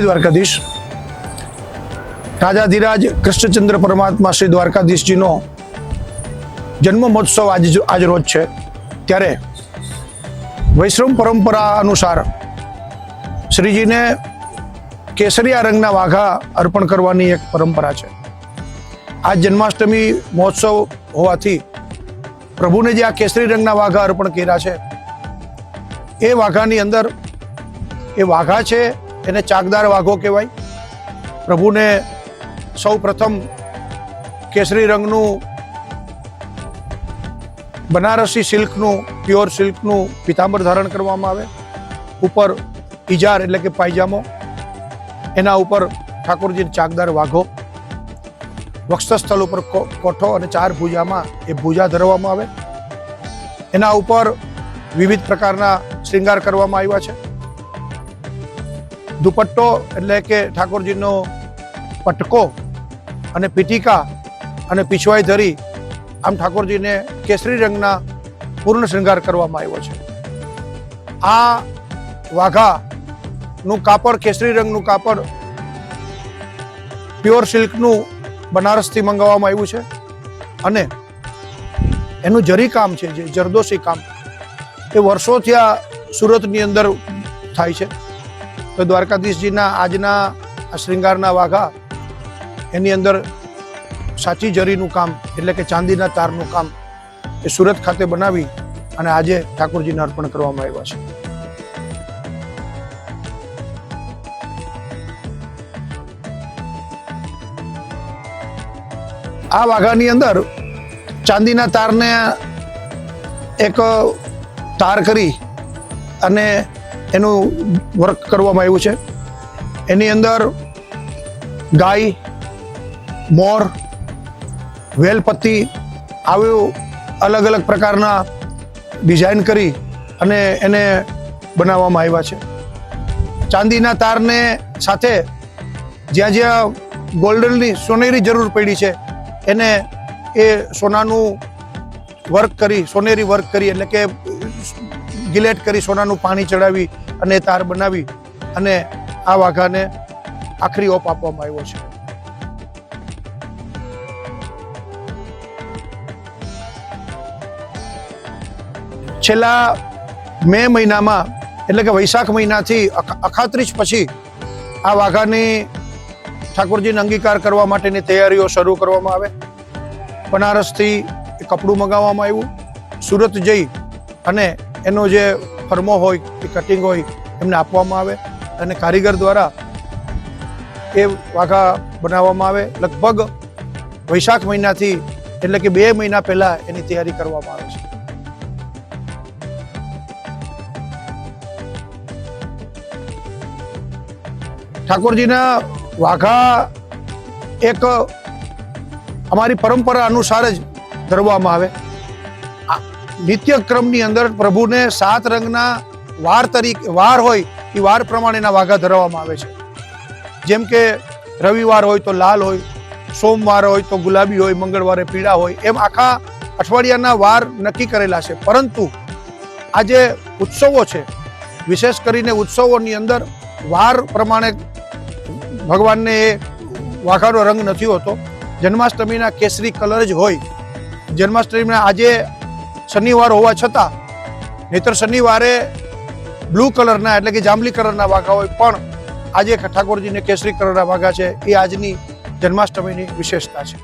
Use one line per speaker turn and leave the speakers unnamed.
દ્વારકાધીશ. રાજાધિરાજ કૃષ્ણચંદ્ર પરમાત્મા શ્રી દ્વારકાધીશજીનો જન્મ મહોત્સવ આજ આજ રોજ છે. ત્યારે વૈષ્ણવ પરંપરા અનુસાર શ્રીજીને કેસરિયા રંગના વાઘા અર્પણ કરવાની એક પરંપરા છે. આ જન્માષ્ટમી મહોત્સવ હોવાથી પ્રભુને જે આ કેસરી રંગના વાઘા અર્પણ કર્યા છે, એ વાઘાની અંદર, એ વાઘા છે એને ચાકદાર વાઘો કહેવાય. પ્રભુને સૌ પ્રથમ કેસરી રંગનું, બનારસી સિલ્કનું, પ્યોર સિલ્કનું પિતાંબર ધારણ કરવામાં આવે. ઉપર ઇજાર એટલે કે પાયજામો. એના ઉપર ઠાકોરજી ચાકદાર વાઘો. વક્ષસ્થળ ઉપર કોઠો અને ચાર ભુજામાં એ ભુજા ધરવામાં આવે. એના ઉપર વિવિધ પ્રકારના શૃંગાર કરવામાં આવ્યા છે. દુપટ્ટો એટલે કે ઠાકોરજીનો પટકો અને પીઠિકા અને પીછવાઈ ધરી આમ ઠાકોરજીને કેસરી રંગના પૂર્ણ શૃંગાર કરવામાં આવ્યો છે. આ વાઘાનું કાપડ, કેસરી રંગનું કાપડ પ્યોર સિલ્કનું બનારસથી મંગાવવામાં આવ્યું છે અને એનું જરી કામ છે, જે જરદોશી કામ, એ વર્ષોથી આ સુરતની અંદર થાય છે. તો દ્વારકાધીશજીના આજના શ્રૃંગારના વાઘા, એની અંદર સાચી જરીનું કામ, એટલે કે ચાંદીના તારનું કામ, એ સુરત ખાતે બનાવી અને આજે ઠાકોરજીને અર્પણ કરવામાં આવ્યા છે. આ વાઘાની અંદર ચાંદીના તારને એક તાર કરી અને એનું વર્ક કરવામાં આવ્યું છે. એની અંદર ગાય, મોર, વેલપત્તી આવ્યું અલગ અલગ પ્રકારના ડિઝાઇન કરી અને એને બનાવવામાં આવ્યા છે. ચાંદીના તારને સાથે જ્યાં જ્યાં ગોલ્ડનની સોનેરી જરૂર પડી છે, એને એ સોનાનું વર્ક કરી, સોનેરી વર્ક કરી, એટલે કે ગિલેટ કરી, સોનાનું પાણી ચડાવી અને તાર બનાવી અને આ વાઘાને આખરી ઓપ આપવામાં આવ્યો છે. છેલ્લા મે મહિનામાં, એટલે કે વૈશાખ મહિનાથી અખાત્રીસ પછી આ વાઘાની ઠાકોરજીને અંગીકાર કરવા માટેની તૈયારીઓ શરૂ કરવામાં આવે. બનારસથી કપડું મંગાવવામાં આવ્યું. સુરત જઈ અને એનો જે ફરમો હોય કે કટિંગ હોય, એમને આપવામાં આવે અને કારીગર દ્વારા એ વાઘા બનાવવામાં આવે. લગભગ વૈશાખ મહિનાથી એટલે કે બે મહિના પહેલા એની તૈયારી કરવામાં આવે છે. ઠાકોરજીના વાઘા એક અમારી પરંપરા અનુસાર જ ધરવામાં આવે. નિત્યક્રમની અંદર પ્રભુને સાત રંગના વાર તરીકે વાર હોય એ વાર પ્રમાણેના વાઘા ધરવામાં આવે છે. જેમ કે રવિવાર હોય તો લાલ હોય, સોમવાર હોય તો ગુલાબી હોય, મંગળવારે પીળા હોય, એમ આખા અઠવાડિયાના વાર નક્કી કરેલા છે. પરંતુ આ જે ઉત્સવો છે, વિશેષ કરીને ઉત્સવોની અંદર વાર પ્રમાણે ભગવાનને એ વાઘાનો રંગ નથી હોતો. જન્માષ્ટમીના કેસરી કલર જ હોય. જન્માષ્ટમીના આજે શનિવાર હોવા છતાં, નહીતર શનિવારે બ્લુ કલરના એટલે કે જાંબલી કલરના વાઘા હોય, પણ આજે ઠાકોરજીને કેસરી કલરના વાઘા છે, એ આજની જન્માષ્ટમીની વિશેષતા છે.